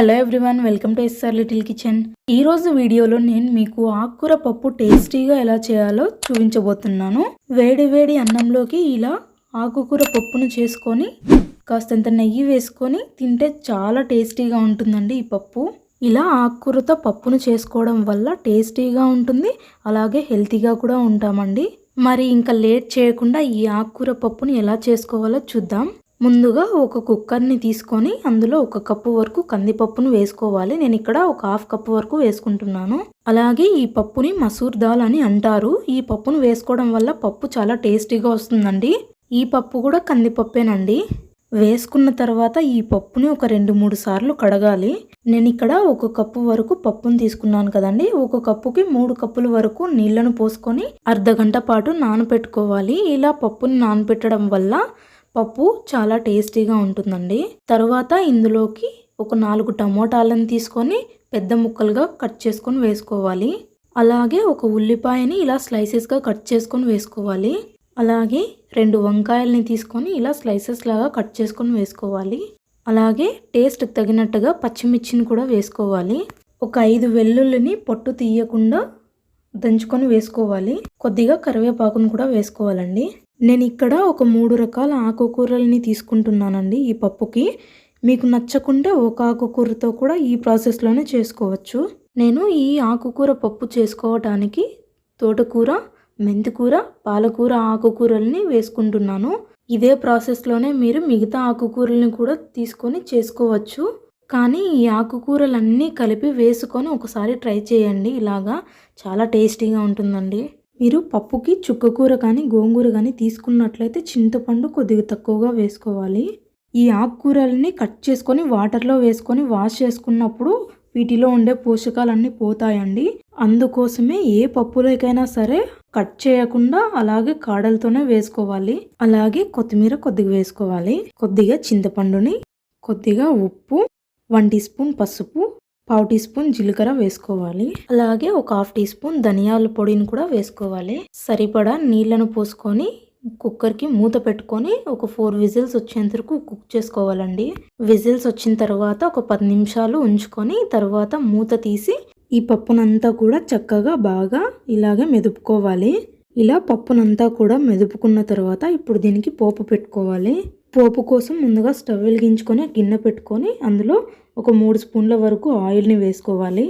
Hello everyone welcome to SR little kitchen ఈ రోజు వీడియోలో నేను మీకు ఆకుకూర పప్పు టేస్టీగా ఎలా చేయాలో చూపించబోతున్నాను. వేడి వేడి అన్నంలోకి ఇలా ఆకుకూర పప్పును చేసుకొని కాస్తంత నెయ్యి వేసుకొని తింటే చాలా టేస్టీగా ఉంటుందండి ఈ పప్పు. ఇలా ఆకుకూరతో పప్పును చేసుకోవడం వల్ల టేస్టీగా ఉంటుంది అలాగే హెల్తీగా కూడా ఉంటామండి. మరి ఇంకా లేట్ చేయకుండా ఈ ఆకుకూర పప్పుని ఎలా చేసుకోవాలో చూద్దాం. ముందుగా ఒక కుక్కర్ని తీసుకొని అందులో ఒక కప్పు వరకు కందిపప్పును వేసుకోవాలి. నేను ఇక్కడ ఒక హాఫ్ కప్పు వరకు వేసుకుంటున్నాను. అలాగే ఈ పప్పుని మసూర్ దాల్ అని అంటారు. ఈ పప్పును వేసుకోవడం వల్ల పప్పు చాలా టేస్టీగా వస్తుందండి. ఈ పప్పు కూడా కందిపప్పేనండి. వేసుకున్న తర్వాత ఈ పప్పుని ఒక రెండు మూడు సార్లు కడగాలి. నేను ఇక్కడ ఒక కప్పు వరకు పప్పును తీసుకున్నాను కదండి. ఒక కప్పుకి మూడు కప్పుల వరకు నీళ్ళను పోసుకొని అర్ధ గంట పాటు నానబెట్టుకోవాలి ఇలా పప్పుని నానబెట్టడం వల్ల పప్పు చాలా టేస్టీగా ఉంటుందండి. తర్వాత ఇందులోకి ఒక నాలుగు టమోటాలను తీసుకొని పెద్ద ముక్కలుగా కట్ చేసుకొని వేసుకోవాలి. అలాగే ఒక ఉల్లిపాయని ఇలా స్లైసెస్గా కట్ చేసుకొని వేసుకోవాలి. అలాగే రెండు వంకాయల్ని తీసుకొని ఇలా స్లైసెస్ లాగా కట్ చేసుకొని వేసుకోవాలి. అలాగే టేస్ట్ తగినట్టుగా పచ్చిమిర్చిని కూడా వేసుకోవాలి. ఒక ఐదు వెల్లుల్లిని పొట్టు తీయకుండా దంచుకొని వేసుకోవాలి. కొద్దిగా కరివేపాకును కూడా వేసుకోవాలండి. నేను ఇక్కడ ఒక మూడు రకాల ఆకుకూరల్ని తీసుకుంటున్నానండి ఈ పప్పుకి. మీకు నచ్చకుంటే ఒక ఆకుకూరతో కూడా ఈ ప్రాసెస్లోనే చేసుకోవచ్చు. నేను ఈ ఆకుకూర పప్పు చేసుకోవటానికి తోటకూర మెంతికూర పాలకూర ఆకుకూరల్ని వేసుకుంటున్నాను. ఇదే ప్రాసెస్లోనే మీరు మిగతా ఆకుకూరల్ని కూడా తీసుకొని చేసుకోవచ్చు. కానీ ఈ ఆకుకూరలన్నీ కలిపి వేసుకొని ఒకసారి ట్రై చేయండి. ఇలాగా చాలా టేస్టీగా ఉంటుందండి. మీరు పప్పుకి చుక్కకూర కానీ గోంగూర కానీ తీసుకున్నట్లయితే చింతపండు కొద్దిగా తక్కువగా వేసుకోవాలి. ఈ ఆకుకూరల్ని కట్ చేసుకొని వాటర్లో వేసుకొని వాష్ చేసుకున్నప్పుడు వీటిలో ఉండే పోషకాలన్నీ పోతాయండి. అందుకోసమే ఏ పప్పులోకైనా సరే కట్ చేయకుండా అలాగే కాడలతోనే వేసుకోవాలి. అలాగే కొత్తిమీర కొద్దిగా వేసుకోవాలి. కొద్దిగా చింతపండుని కొద్దిగా ఉప్పు వన్ టీ స్పూన్ పసుపు పావు టీ స్పూన్ జీలకర్ర వేసుకోవాలి. అలాగే ఒక హాఫ్ టీ స్పూన్ ధనియాల పొడిని కూడా వేసుకోవాలి. సరిపడా నీళ్ళను పోసుకొని కుక్కర్కి మూత పెట్టుకొని ఒక ఫోర్ విజిల్స్ వచ్చేంత వరకు కుక్ చేసుకోవాలండి. విజిల్స్ వచ్చిన తర్వాత ఒక పది నిమిషాలు ఉంచుకొని తర్వాత మూత తీసి ఈ పప్పునంతా కూడా చక్కగా బాగా ఇలాగే మెదుపుకోవాలి. ఇలా పప్పునంతా కూడా మెదుపుకున్న తర్వాత ఇప్పుడు దీనికి పోపు పెట్టుకోవాలి. పోపు కోసం ముందుగా స్టవ్ వెలిగించుకొని గిన్నె పెట్టుకొని అందులో ఒక మూడు స్పూన్ల వరకు ఆయిల్ని వేసుకోవాలి.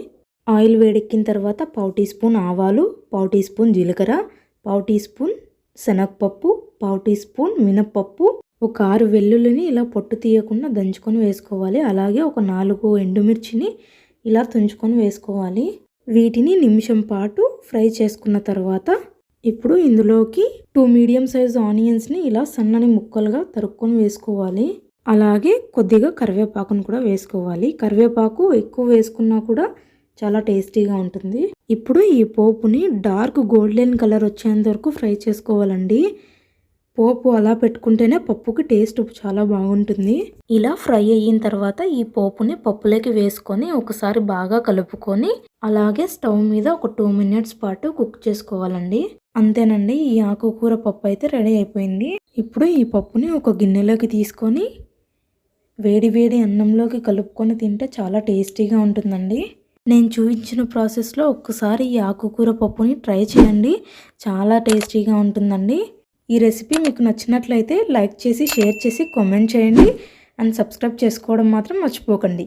ఆయిల్ వేడెక్కిన తర్వాత పావు టీ స్పూన్ ఆవాలు పావు టీ స్పూన్ జీలకర్ర పావు టీ స్పూన్ శనగపప్పు పావు టీ స్పూన్ మినప్పప్పు ఒక ఆరు వెల్లుల్లిని ఇలా పొట్టు తీయకుండా దంచుకొని వేసుకోవాలి. అలాగే ఒక నాలుగు ఎండుమిర్చిని ఇలా తుంచుకొని వేసుకోవాలి. వీటిని నిమిషం పాటు ఫ్రై చేసుకున్న తర్వాత ఇప్పుడు ఇందులోకి టూ మీడియం సైజ్ ఆనియన్స్ని ఇలా సన్నని ముక్కలుగా తరుక్కొని వేసుకోవాలి. అలాగే కొద్దిగా కరివేపాకును కూడా వేసుకోవాలి. కరివేపాకు ఎక్కువ వేసుకున్నా కూడా చాలా టేస్టీగా ఉంటుంది. ఇప్పుడు ఈ పోపుని డార్క్ గోల్డెన్ కలర్ వచ్చేంత వరకు ఫ్రై చేసుకోవాలండి. పోపు అలా పెట్టుకుంటేనే పప్పుకి టేస్ట్ చాలా బాగుంటుంది. ఇలా ఫ్రై అయిన తర్వాత ఈ పోపుని పప్పులోకి వేసుకొని ఒకసారి బాగా కలుపుకొని అలాగే స్టవ్ మీద ఒక టూ మినిట్స్ పాటు కుక్ చేసుకోవాలండి. అంతేనండి ఈ ఆకుకూర పప్పు అయితే రెడీ అయిపోయింది. ఇప్పుడు ఈ పప్పుని ఒక గిన్నెలోకి తీసుకొని వేడి వేడి అన్నంలోకి కలుపుకొని తింటే చాలా టేస్టీగా ఉంటుందండి. నేను చూపించిన ప్రాసెస్లో ఒక్కసారి ఈ ఆకుకూర పప్పుని ట్రై చేయండి. చాలా టేస్టీగా ఉంటుందండి. ఈ రెసిపీ మీకు నచ్చినట్లయితే లైక్ చేసి షేర్ చేసి కామెంట్ చేయండి. అండ్ సబ్స్క్రైబ్ చేసుకోవడం మాత్రం మర్చిపోకండి.